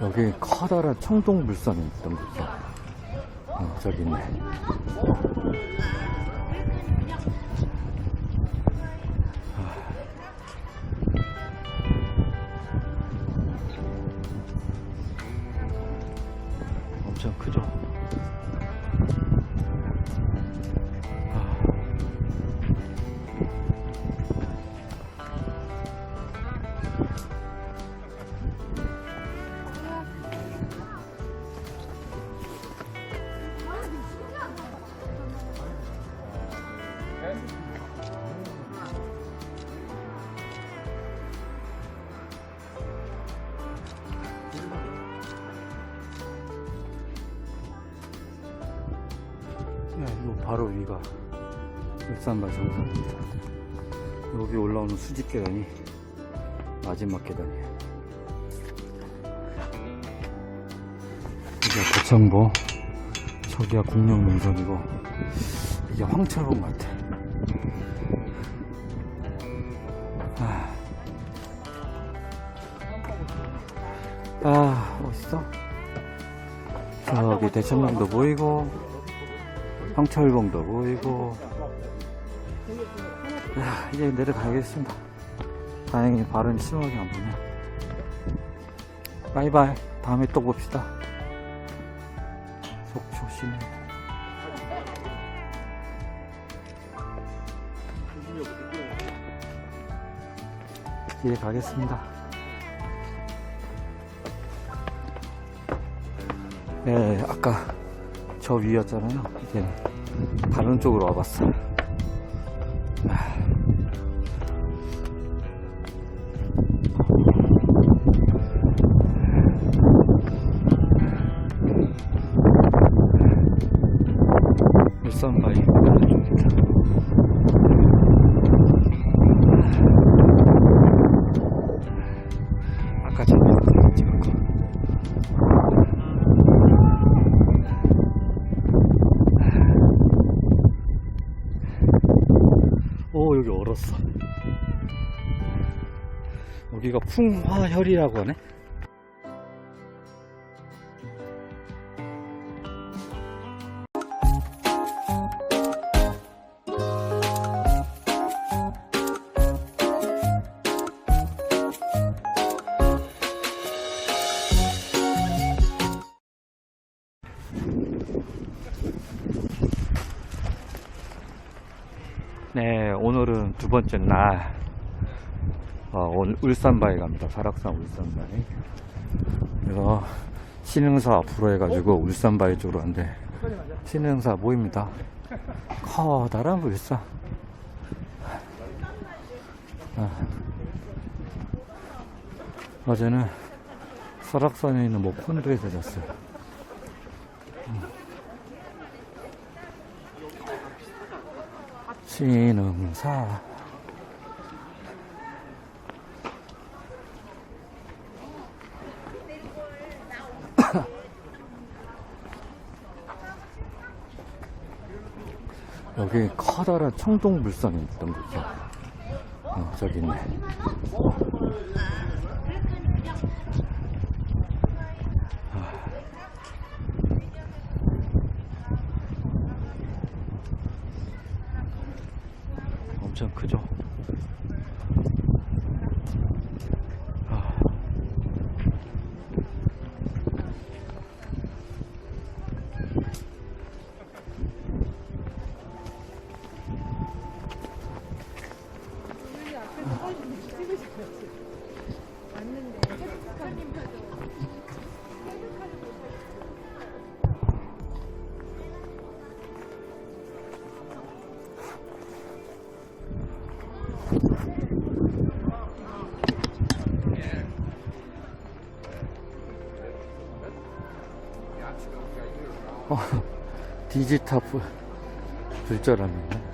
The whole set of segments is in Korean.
여기 커다란 청동물산이 있던 거죠. 어, 저기 있네. 네, 이거 바로 위가 울산발 정상입니다. 여기 올라오는 수직 계단이 마지막 계단이에요. 여기가 대청보, 저기가 국령능선이고 이게 황철봉 같아. 아, 아 멋있어. 저기 대청봉도 보이고 황철봉도 보이고 야, 이제 내려가야겠습니다. 다행히 발음이 심하게 안 보네. 바이바이. 다음에 또 봅시다. 속 조심해. 이제 가겠습니다. 네 아까 저 위였잖아요. 이제 다른 쪽으로 와봤어요. 여기 얼었어. 여기가 풍화혈이라고 하네 네, 번째 날, 어, 오늘 울산바에 갑니다. 설악산 울산바에. 그래서 신흥사 앞으로 해가지고 울산바위 쪽으로 간대. 신흥사 보입니다. 커다란 울산. 아. 어제는 설악산에 있는 뭐 폰드에서 잤어요. 신흥사 여기 커다란 청동물산이 있던 거죠. 어, 저기 있네. 엄청 크죠? 디지타 불, 불자라네. 음.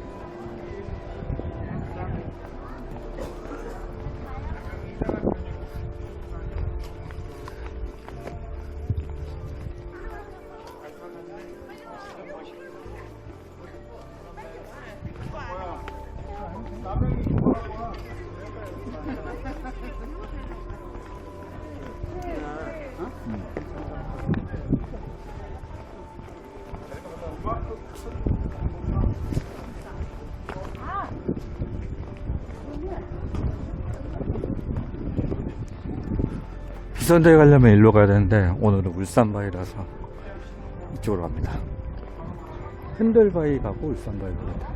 기선대에 가려면 일로 가야 되는데 오늘은 울산바위라서 이쪽으로 갑니다. 흔들바위 가고 울산바위 갑니다.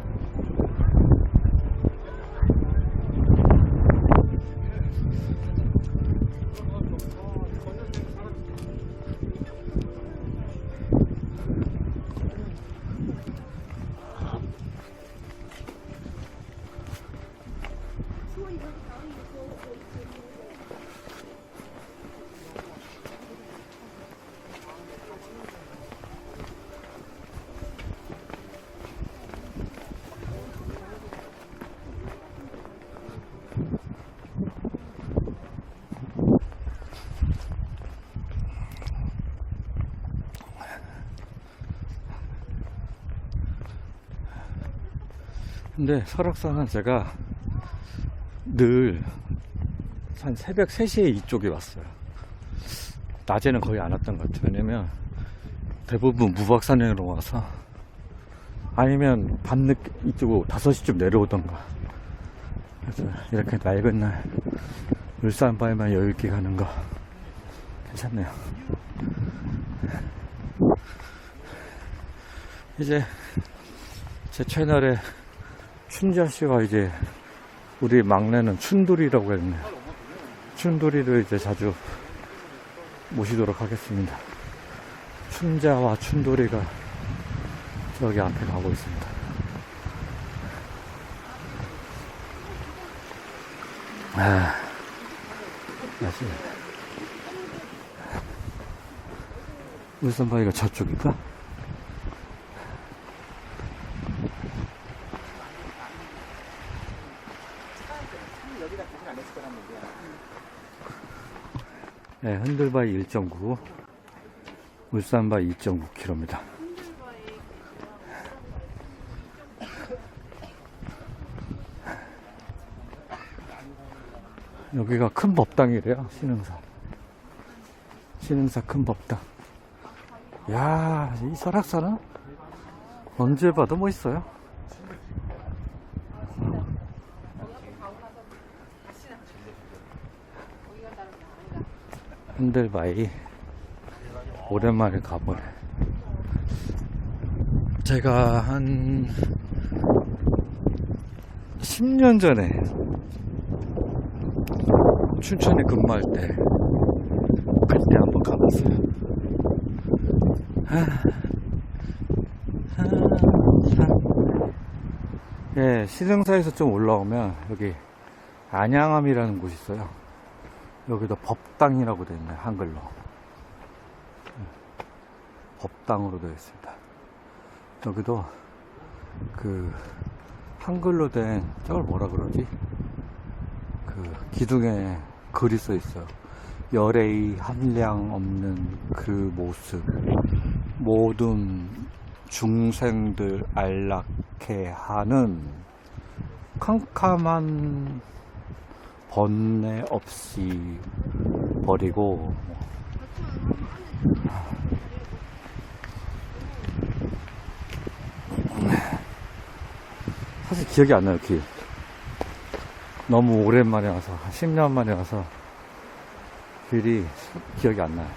근데 설악산은 제가 늘 한 새벽 3시에 이쪽에 왔어요. 낮에는 거의 안 왔던 것 같아요. 왜냐면 대부분 무박산행으로 와서 아니면 밤늦게 이쪽으로 5시쯤 내려오던가 그래서 이렇게 맑은 날 울산 바에만 여유있게 가는 거 괜찮네요. 이제 제 채널에 춘자 씨와 이제 우리 막내는 춘돌이라고 했네. 춘돌이를 이제 자주 모시도록 하겠습니다. 춘자와 춘돌이가 저기 앞에 가고 있습니다. 아, 맛있네. 울산바위가 저쪽일까? 네, 흔들 바위 1.9, 울산바위 2.9km입니다. 여기가 큰 법당이래요, 신흥사. 신흥사 큰 법당. 야, 이 설악산은 언제 봐도 멋있어요. 흔들바위 오랜만에 가보네. 제가 한 10년 전에 춘천에 근무할 때 그때 한번 가봤어요. 아, 아, 산. 예, 시흥사에서 좀 올라오면 여기 안양암이라는 곳이 있어요 여기도 법당이라고 되어 있네요, 한글로. 법당으로 되어 있습니다. 여기도 그 한글로 된 저걸 뭐라 그러지? 그 기둥에 글이 써 있어요. 열애의 함량 없는 그 모습. 모든 중생들 안락해 하는 캄캄한 번뇌 없이 버리고. 사실 기억이 안 나요 길. 너무 오랜만에 와서 한 10년 만에 와서 길이 기억이 안 나요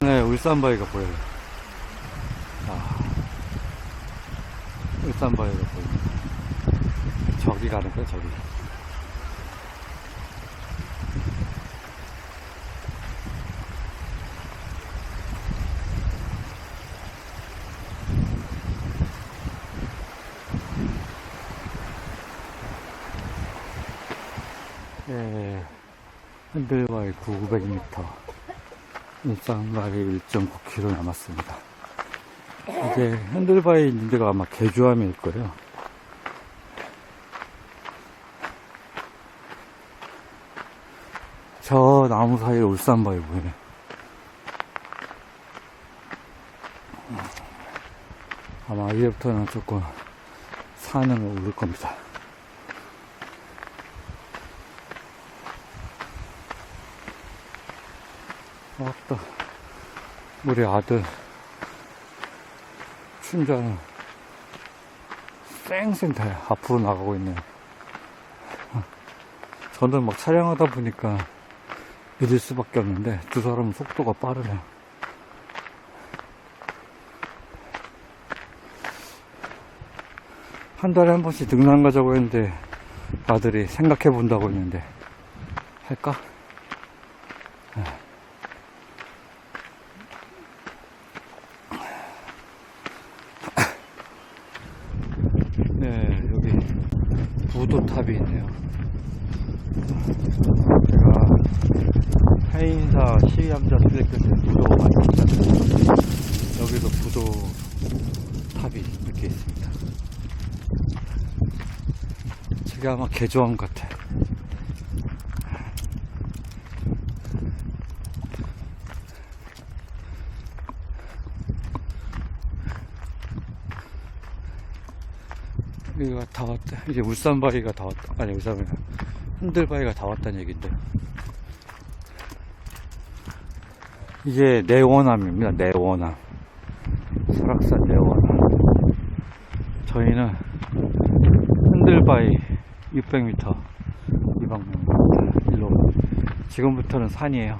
네, 울산바위가 보여요. 아, 울산바위가 보입니다. 저기 가는 거야, 저기. 9,900m 일산가에 1.9km 남았습니다. 이제 핸들바에 있는 데가 아마 개주암일 거예요. 저 나무 사이에 울산바위 보이네. 아마 이제부터는 조금 산행을 오를 겁니다. 왔다. 우리 아들 춘자는 쌩쌩 다 앞으로 나가고 있네. 저는 막 촬영하다 보니까 믿을 수밖에 없는데 두 사람은 속도가 빠르네요. 한 달에 한 번씩 등산 가자고 했는데 아들이 생각해 본다고 했는데 할까? 네, 여기 부도탑이 있네요. 제가 해인사 시위함자 수색됐을 때 부도가 많이 있잖아요. 여기도 부도탑이 이렇게 있습니다. 저게 아마 개조함 같아. 여기가 다 왔다. 이제 울산바위가 다 왔다. 아니, 울산바위. 흔들바위가 다 왔다는 얘긴데. 이게 내원암입니다. 내원암. 설악산 내원암. 저희는 흔들바위 600m 이 방향 일로 지금부터는 산이에요.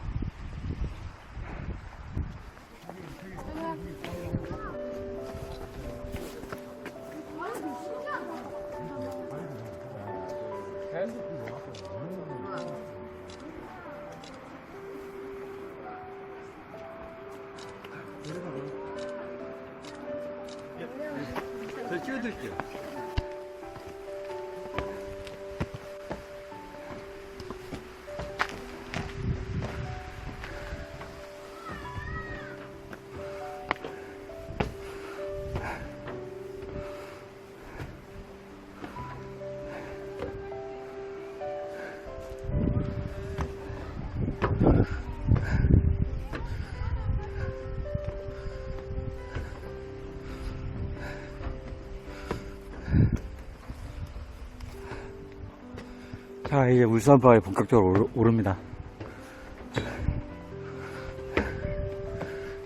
자, 이제 울산바에 본격적으로 오릅니다.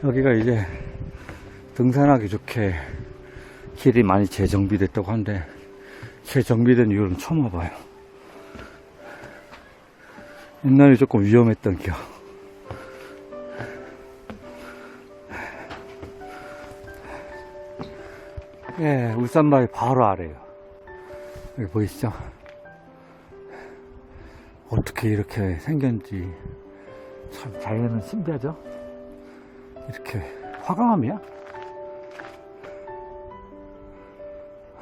여기가 이제 등산하기 좋게 길이 많이 재정비됐다고 하는데 재정비된 이유는 처음 와봐요. 옛날에 조금 위험했던 기억. 예, 울산바위 바로 아래요. 여기 보이시죠? 어떻게 이렇게 생겼는지 참 자연은 신비하죠? 이렇게 화강암이야?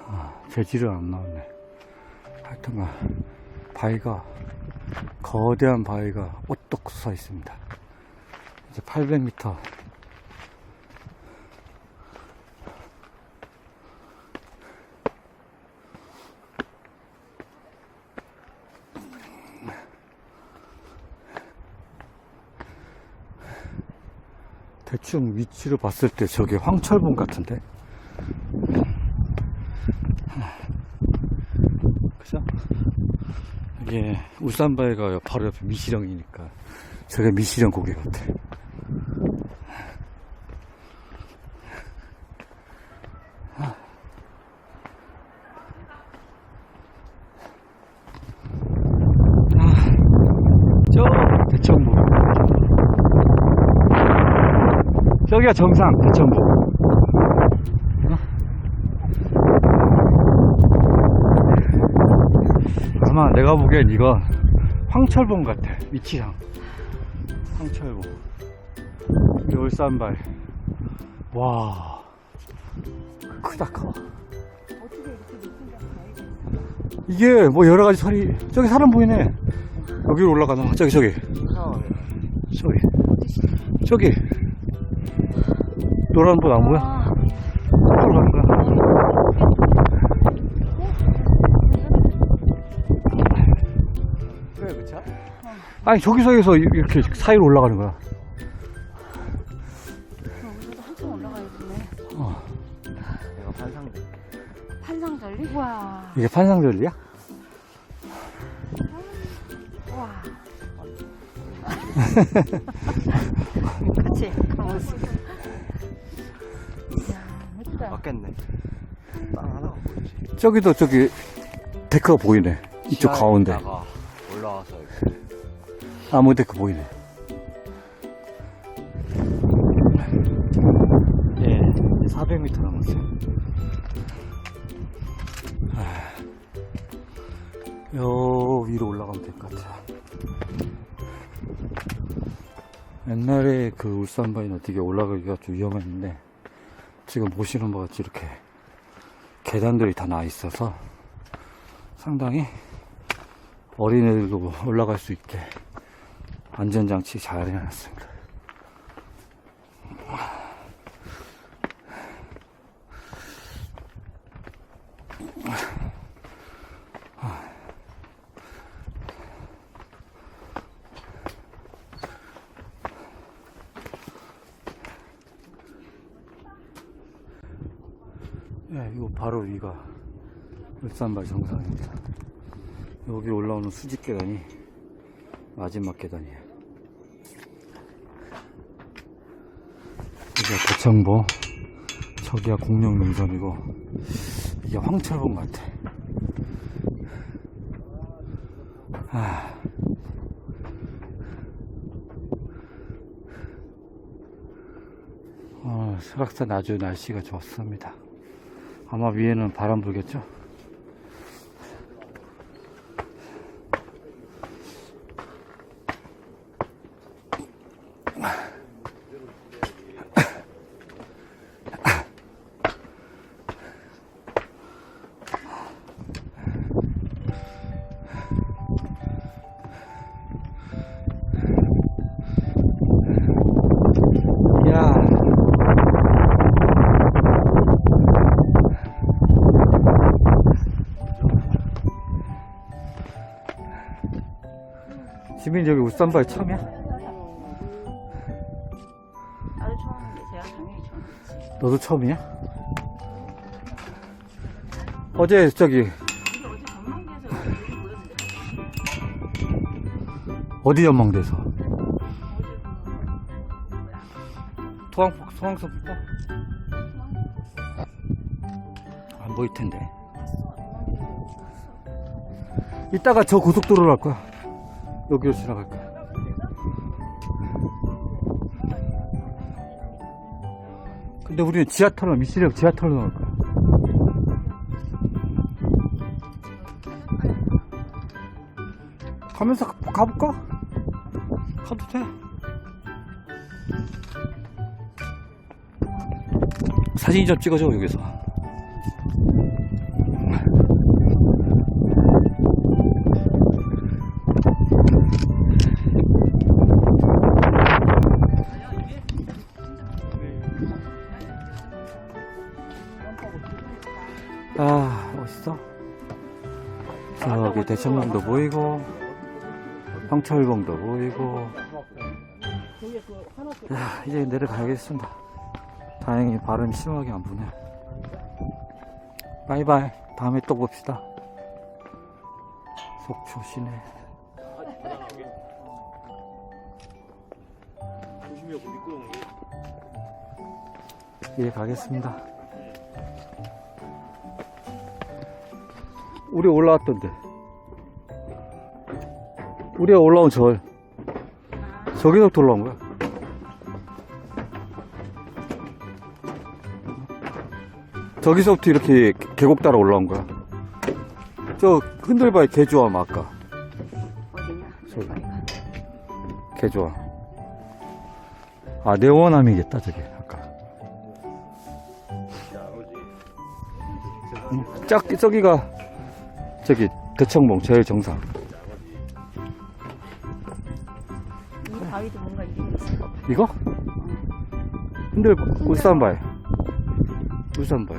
아, 재질은 안 나오네. 하여튼간 바위가 거대한 바위가 오똑 서 있습니다. 이제 800m 대충 위치로 봤을 때 저게 황철봉 같은데? 그죠? 이게 울산바위가 바로 옆에 미시령이니까 저게 미시령 고개 같아. 아, 저 대청부. 저기가 정상 대천부. 어? 아마 내가 보기엔 이거 황철봉 같아 위치상. 황철봉. 울산발. 와. 크다 커. 이게 뭐 여러가지 소리 저기 사람 보이네. 여기로 올라가나? 저기 저기. 저기. 저기 노란? 저기로 가는 거야. 왜 그쵸? 아니 저기서에서 이렇게 사이로 올라가는 거야. 우리도 한참 올라가야겠네. 어. 내가 환상돼. 판상절리? 와. 이게 판상절리야? 와. 그치? 가보스. 예쁘다. 맞겠네. 땅 하나가 보이지. 저기도 저기 데크가 보이네. 이쪽 가운데. 올라와서 이렇게. 나무 데크 보이네. 예, 400m 남았어요. 아, 요 위로 올라가면 될 것 같아요. 옛날에 그 울산바위는 되게 올라가기가 좀 위험했는데 지금 보시는 것 같이 이렇게 계단들이 다 나 있어서 상당히 어린애들도 올라갈 수 있게 안전장치 잘 해놨습니다. 이거 바로 위가 울산발 정상입니다. 여기 올라오는 수직 계단이 마지막 계단이에요. 여기가 대청보, 저기가 공룡능선이고, 이게 황철봉 같아. 아. 어, 설악산 아주 날씨가 좋습니다. 아마 위에는 바람 불겠죠? 울산발 처음이야? 나도 처음인데 제가 당연히 처음이지. 너도 처음이야? 어제 저기 이게 어제 전망대에서 여기 보였는데 어디 연망돼서? 토항폭, 소항성 폭포? 안 보일 텐데. 이따가 저 고속도로로 갈 거야. 여기로 지나갈 거야. 근데 우리는 지하터널, 미시력 지하터널로 갈 거야. 가면서 가- 가볼까? 가도 돼. 사진 좀 찍어줘, 여기서. 대청봉도 보이고, 황철봉도 보이고. 야, 이제 내려가야겠습니다. 다행히 바람이 심하게 안 부네. 바이바이. 다음에 또 봅시다. 속초 시내. 예, 가겠습니다. 우리 올라왔던데. 우리가 올라온 절. 저기서부터 올라온 거야. 저기서부터 이렇게 계곡 따라 올라온 거야. 저 흔들바위 개조함 아까. 어디냐? 저기. 개조함. 아, 네원함이겠다, 저게, 아까. 응, 짝, 저기가, 저기, 대청봉, 제일 정상. 이거? 흔들, 울산바위. 울산바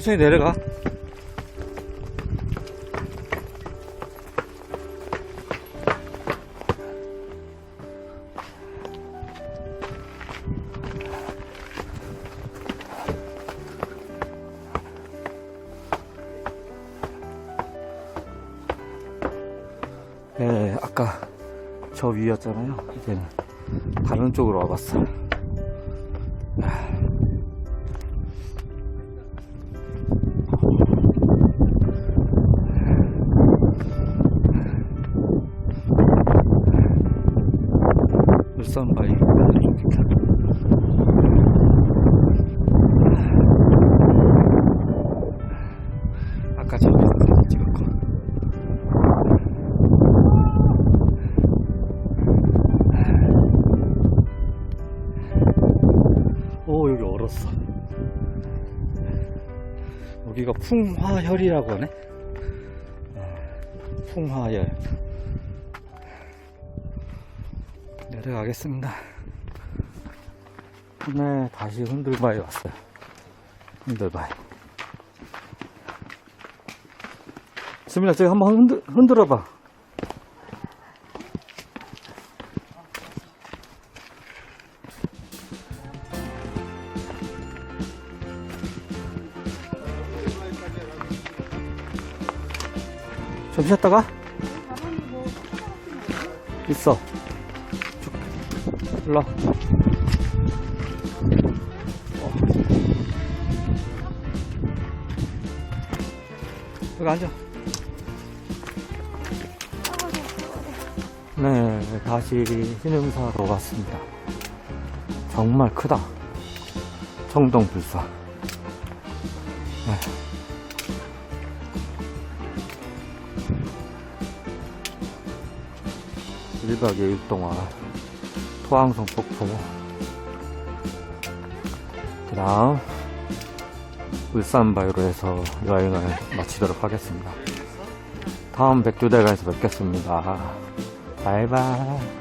천천히 내려가. 네, 아까 저 위였잖아요. 이제는 다른 쪽으로 와봤어요. 사진 찍었고. 오 여기 얼었어. 여기가 풍화혈이라고 하네. 어, 풍화혈. 내려가겠습니다. 네 다시 흔들바위 왔어요. 흔들바위 수민아 저기 한번 흔들, 흔들어 봐. 좀 쉬었다가? 있어. 쭉. 일로 와. 어. 여기 앉아 다시 신음사로 왔습니다. 정말 크다. 청동불사. 네. 일 1박 2일 동안 토항성 폭포. 그 다음 울산바이로 해서 여행을 마치도록 하겠습니다. 다음 백두대간에서 뵙겠습니다 바이바이